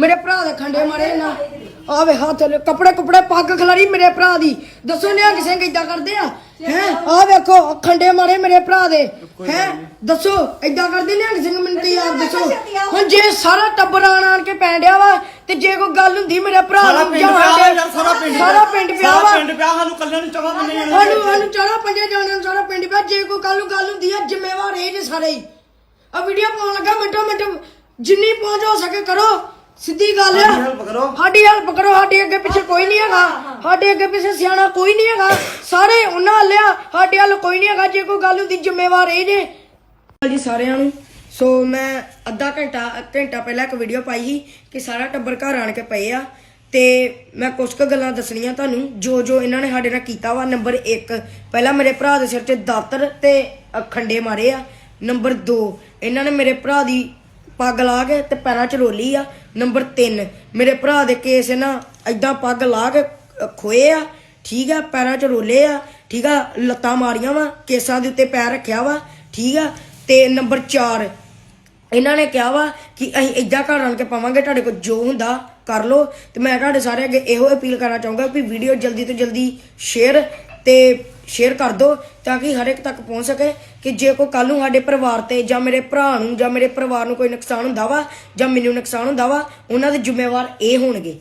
ਮੇਰੇ ਭਰਾ ਦੇ ਖੰਡੇ ਮਾਰੇ ਨਾ। ਆਵੇ ਹੱਥ ਲੈ ਕੱਪੜੇ ਕੁਪੜੇ ਪੱਗ ਖਲਾਰੀ ਮੇਰੇ ਭਰਾ ਦੀ। ਦੱਸੋ ਨਿਹੰਗ ਸਿੰਘ ਇਦਾਂ ਕਰਦੇ ਆ? ਹੈ? ਆ ਵੇਖੋ ਖੰਡੇ ਮਾਰੇ ਮੇਰੇ ਭਰਾ ਦੇ। ਹੈ? ਦੱਸੋ ਇਦਾਂ ਕਰਦੇ ਨਿਹੰਗ ਸਿੰਘ ਮੈਨੂੰ ਤੇ ਯਾਰ ਦੱਸੋ? ਹੁਣ ਜੇ ਸਾਰਾ ਟੱਬਰ ਆਣ ਆਣ ਕੇ ਪੈਣ ਡਿਆ ਵਾ ਤੇ ਜੇ ਕੋਈ ਗੱਲ ਹੁੰਦੀ ਮੇਰੇ ਭਰਾ ਸਾਰਾ ਨੂੰ ਸਾਰਾ ਪਿੰਡ ਸਾਰਾ ਪਿੰਡ ਪਿਆ ਸਾਰਾ ਵਾ। ਪਿੰਡ ਪਿਆ ਸਾਨੂੰ ਕੱਲਿਆਂ ਨੂੰ ਚਵਾ ਬੰਨੇ ਜਾਣੇ ਸਾਨੂੰ ਪੰਜੇ ਜਾਣਿਆਂ ਨੂੰ ਸਾਰਾ ਪਿੰਡ ਪਿਆ। ਜੇ ਕੋਈ ਕੱਲ ਨੂੰ ਗੱਲ ਹੁੰਦੀ ਆ ਜ਼ਿੰਮੇਵਾਰ ਇਹ ਜੇ ਸਾਰੇ ਹੀ। ਆ ਵੀਡੀਓ ਪਾਉਣ ਲੱਗਾ ਮਿੰਟੋ ਮਿੰਟ। ਜਿੰਨੀ ਪਹੁੰਚ ਹੋ ਸਕੇ ਕਰੋ। ਸਿੱਧੀ ਗੱਲ ਆ। ਸਾਡੀ help ਕਰੋ। ਸਾਡੀ ਹੈਲਪ ਕਰੋ ਸਾਡੇ ਅੱਗੇ ਪਿੱਛੇ ਕੋਈ ਨਹੀਂ ਹੈਗਾ। ਸਾਡੇ ਅੱਗੇ ਪਿੱਛੇ ਸਿਆਣਾ ਕੋਈ ਨਹੀਂ ਹੈਗਾ। ਸਾਰੇ ਉਹਨਾਂ ਲਿਆ ਸਾਡੇ ਵੱਲ ਕੋਈ ਨਹੀਂ ਹੈਗਾ। ਜੇ ਕੋਈ ਗੱਲ ਹੁੰਦੀ ਜ਼ਿੰਮੇਵਾਰ ਇਹ ਜੇ। ਜੀ ਸਾਰਿਆਂ ਨੂੰ। ਸੋ ਮੈਂ ਅੱਧਾ ਘੰਟਾ ਘੰਟਾ ਪਹਿਲਾਂ ਇੱਕ ਵੀਡੀਓ ਪਾਈ ਸੀ ਕਿ ਸਾਰਾ ਟੱਬਰ ਘਰ ਆਣ ਕੇ ਪਏ ਆ। ਤੇ ਮੈਂ ਕੁਝ ਕੁ ਗੱਲਾਂ ਦੱਸਣੀਆਂ ਤੁਹਾਨੂੰ। ਜੋ ਜੋ ਇਹਨਾਂ ਨੇ ਸਾਡੇ ਨਾਲ ਕੀਤਾ ਵਾ ਨੰਬਰ 1 ਪਹਿਲਾਂ ਮੇਰੇ ਭਰਾ ਦੇ ਸਿਰ 'ਤੇ ਦਾਤਰ ਤੇ ਅ, ਖੰਡੇ ਮਾਰੇ ਆ। ਨੰਬਰ 2 ਇਹਨਾਂ ਨੇ ਮੇਰੇ ਭਰਾ ਦੀ ਪੱਗ ਲਾ ਕੇ ਤੇ ਪੈਰਾਂ 'ਚ ਰੋਲੀ ਆ। ਨੰਬਰ 3 ਮੇਰੇ ਭਰਾ ਦੇ ਕੇਸ ਨਾ ਐਦਾਂ ਪੱਗ ਲਾ ਕੇ ਖੋਏ ਆ। ਠੀਕ ਆ, ਪੈਰਾਂ 'ਚ ਰੋਲੇ ਆ। ਠੀਕ ਆ, ਲੱਤਾਂ ਮਾਰੀਆਂ ਵਾ, ਕੇਸਾਂ ਦੇ ਉੱਤੇ ਪੈਰ ਰੱਖਿਆ ਵਾ। ਠੀਕ ਆ, ਤੇ ਨੰਬਰ 4 ਇਹਨਾਂ ਨੇ ਕਿਹਾ ਵਾ ਕਿ ਅਸੀਂ ਇੱਦਾਂ ਘਰ ਆਣ ਕੇ ਪਾਵਾਂਗੇ, ਤੁਹਾਡੇ ਕੋਲ ਜੋ ਹੁੰਦਾ ਕਰ ਲਓ। ਤੇ ਮੈਂ ਤੁਹਾਡੇ ਸਾਰੇ ਅੱਗੇ ਇਹੋ ਅਪੀਲ ਕਰਨਾ ਚਾਹੂੰਗਾ ਕਿ ਵੀਡੀਓ ਜਲਦੀ ਤੋਂ ਜਲਦੀ ਸ਼ੇਅਰ ਤੇ ਸ਼ੇਅਰ ਕਰ ਦਿਓ ਤਾਂ ਕਿ ਹਰ ਇੱਕ ਤੱਕ ਪਹੁੰਚ ਸਕੇ ਕਿ ਜੇ ਕੋਈ ਕੱਲ ਨੂੰ ਸਾਡੇ ਪਰਿਵਾਰ ਤੇ ਜਾਂ ਮੇਰੇ ਭਰਾ ਨੂੰ ਜਾਂ ਮੇਰੇ ਪਰਿਵਾਰ ਨੂੰ ਕੋਈ ਨੁਕਸਾਨ ਹੁੰਦਾ ਵਾ ਜਾਂ ਮੈਨੂੰ ਨੁਕਸਾਨ ਹੁੰਦਾ ਵਾ, ਉਹਨਾਂ ਦੇ ਜ਼ਿੰਮੇਵਾਰ ਇਹ ਹੋਣਗੇ।